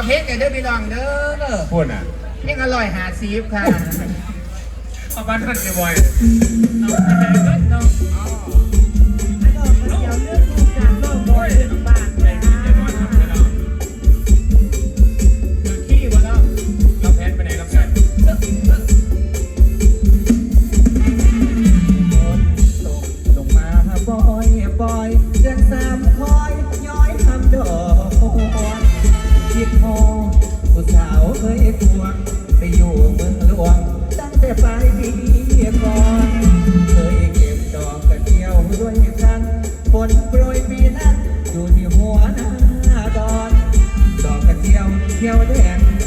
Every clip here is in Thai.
อเพลงกันเด้อพี่น้องเด้อพูดน่ะยังอร่อยหาซีฟค่ะขอบคุณบ่อยๆ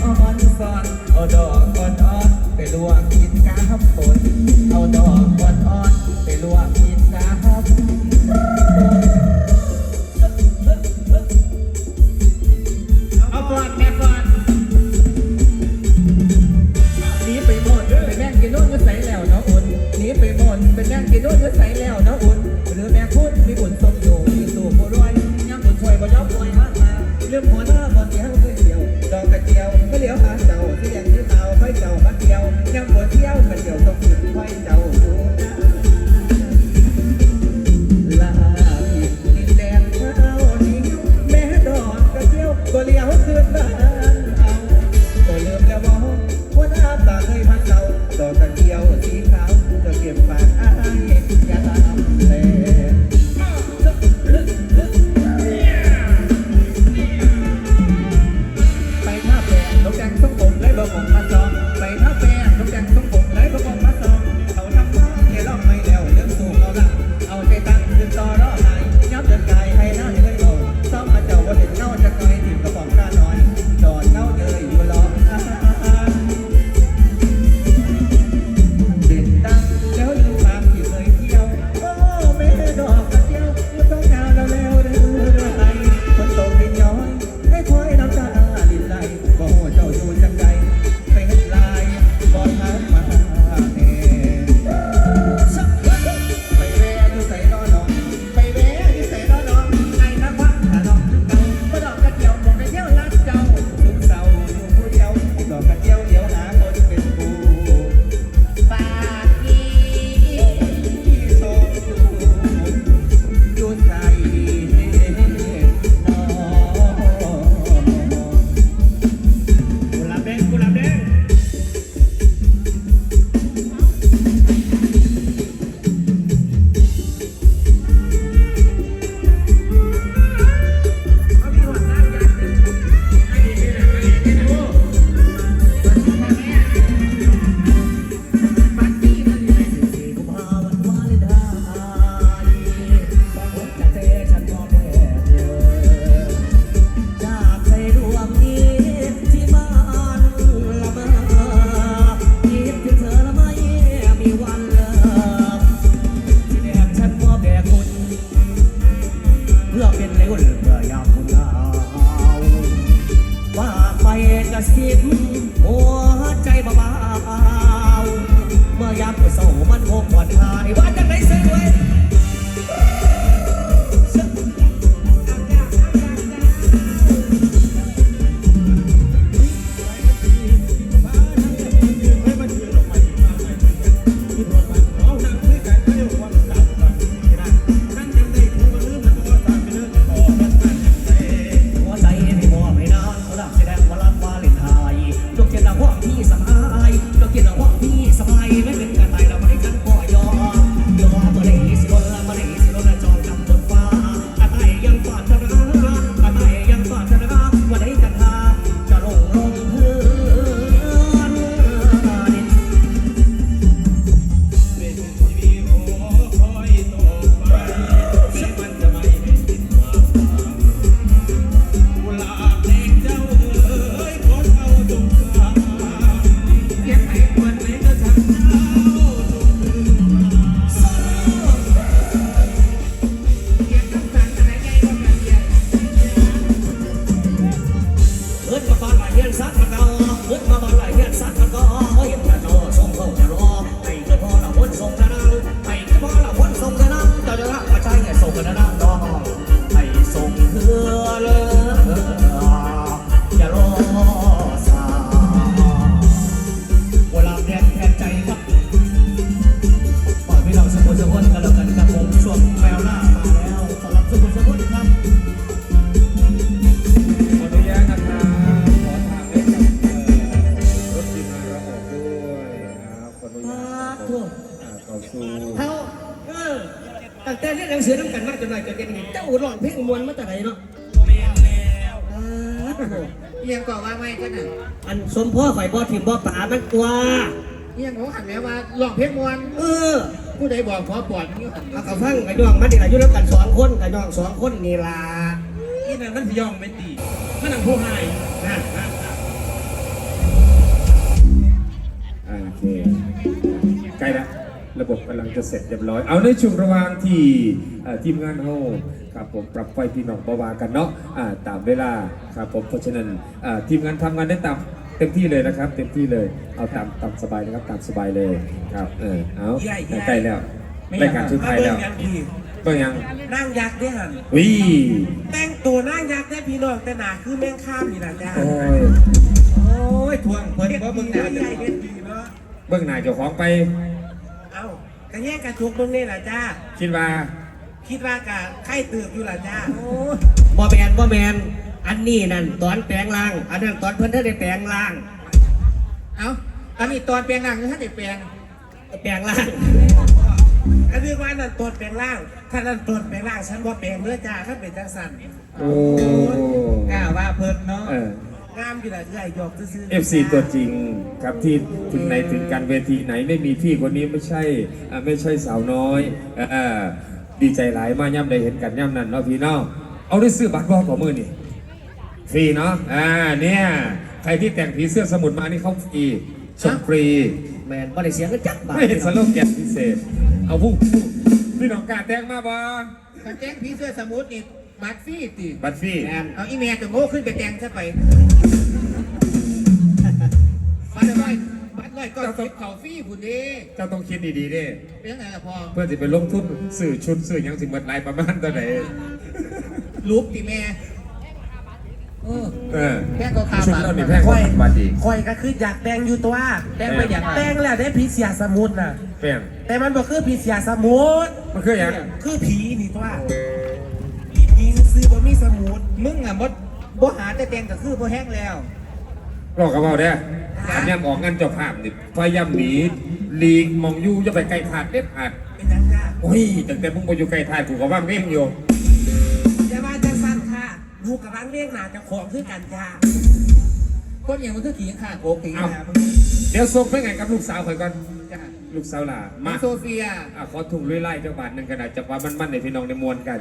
อ่อนซอนเอาดอกอ่อนอ่อนไปลวกกินน้ำฝนเอาดอกอ่อนอ่อนไปลวกกินน้ำฝน หนังสือน้ำกันมากจนหน่อยจนเด็กนี่เจ้าร้องเพลงมวนมาแต่ไหนเนาะแม่นแล้วอ้าวโอ้โหเอียงก่อนว่าไม่ก็น่ะอันสมพ่อข่อยบ่ถิ่มบ่ป่ามันตัวเอียงของหันแม่ว่าลองเพลงมวนเออผู้ใดบอกขอปอดมันอยู่หันเอากระฟังกระยองมาดิกระยุ่งกันสองคนกระยองสองคนนี่ล่ะอีนั่นมันสิย่องไม่ตีมันนั่งผู้ให้นะนะอ่าโอเคใกล้ละ ระบบกำลังจะเสร็จเรียบร้อย เอาในช่วงระหว่างที่เอ่อทีมงานเฮาครับผมปรับไฟพี่น้องบาวากันเนาะอ่าตามเวลาครับผมเพราะฉะนั้นอ่าทีมงานทำงานได้ตามเต็มที่เลยนะครับ เต็มที่เลยเอาตามตามสบายนะครับตามสบายเลยครับเออเอาใกล้แล้วรายการชุดไทายแล้วเบิ่งยังพี่ก็ยังนั่งยักษ์ได้หันวิแต่งตัวนั่งยักษ์ได้พี่น้องแต่หนาคือแม่งข้ามนี่นะจ้าโอ้ยโอ้ยทวงเพิ่นเฮ็ดเพราะดีมึงนะน่ะใหญ่เฮ็ดดีเนาะเบื้องหน้าเจ้าของไป เอ้ากระแยกกระทุกเบิ่งนี่ล่ะจ้า คิดว่าคิดว่ากะไข่ตืบอยู่ล่ะจ้า บ่แมนบ่แมนอันนี้นั่นตอนแปลงร่าง อันนั้นตอนเพิ่นถ้าได้แปลงร่าง เอ้าตอนนี้ตอนแปลงหนังท่านได้แปลงแปลงร่างอันนี้ว่านั่นตัวแปลงร่าง ถ้านั่นตัวแปลงร่างฉันว่าแปลงเนื้อจ้าถ้าเป็นจังสันโอ้กล้าว่าเพิ่นเนาะ เออ งามอยู่ล่ะใหญ่หยอกซื่อๆ FC ตัวจริงครับที่ถึงไหนถึงการเวทีไหนไม่มีพี่คนนี้ไม่ใช่อ่าไม่ใช่สาวน้อยเออดีใจหลายมาย่ำได้เห็นกันย่ำนั้นเนาะพี่เนาะเอาได้ซื้อบัตรบอของมือนี่ฟรีเนาะอ่าเนี่ยใครที่แต่งผีเสื้อสมุดมานี่เขาฟรีส่งฟรี แมนบ่ได้เสียเงินจักบาทไม่เห็นสโลแกนพิเศษ เอาพุ่งพี่น้องกล้าแต่งมาบ่กางแจ้งผีเสื้อสมุทรนี่ บัตรฟรีติบัตรฟรีแมนเอาอีเมลจะโง่ขึ้นไปแจงซะไปบัตรร้อยบัตรร้อยก็สิบเขาฟรีผู้นี้เจ้าต้องคิดดีๆเด้เป็นยังไงล่ะพ่อเพื่อจะไปลงทุนสื่อชุดสื่อหยังสิเบิดหลายประมาณเท่าไหร่รูปติแม่เออเออแค่ก็คาชุดบาทเรานี่แพงกว่าบัตรอีกคอยก็คืออยากแปลงอยู่ตัวแจ้งไปอย่างไรแปลงแล้วได้ผีเสียสมุทรน่ะแพงแต่มันบอกคือผีเสียสมุทรมันคือหยังคือผีนี่ตัวผีผีซื้อบ่มีส มุทรมึงอะมดบ่หาแต่แตงก็คือบ่แห้งแล้วรอกระเป๋าเด้ออันยำออกงานเจ้าภาพนี่พยายามหนีลีกมองอยู่จะไปไกลถาดเด็ดขาดเป็นยังจ้าโอ้ยตั้งแต่มึงไปอยู่ไกลถาดกูก็ว่างเว้งอยู่จะว่าจะสั้นค่ะลูกกับร้านเรียกหนาเจะของคือกันจ้าคนอย่างมันคือขี่ขาโกขี่เอาขาเดี๋ยวส่งไปไงกับลูกสาวข่อยก่อนจ้ะลูกสาวหล่ะมามาโซเฟียอะขอถุงลุยไล่เจ้าบาทหนึ่งกระดาษจับว่ามันๆในพี่น้องในมวลกัน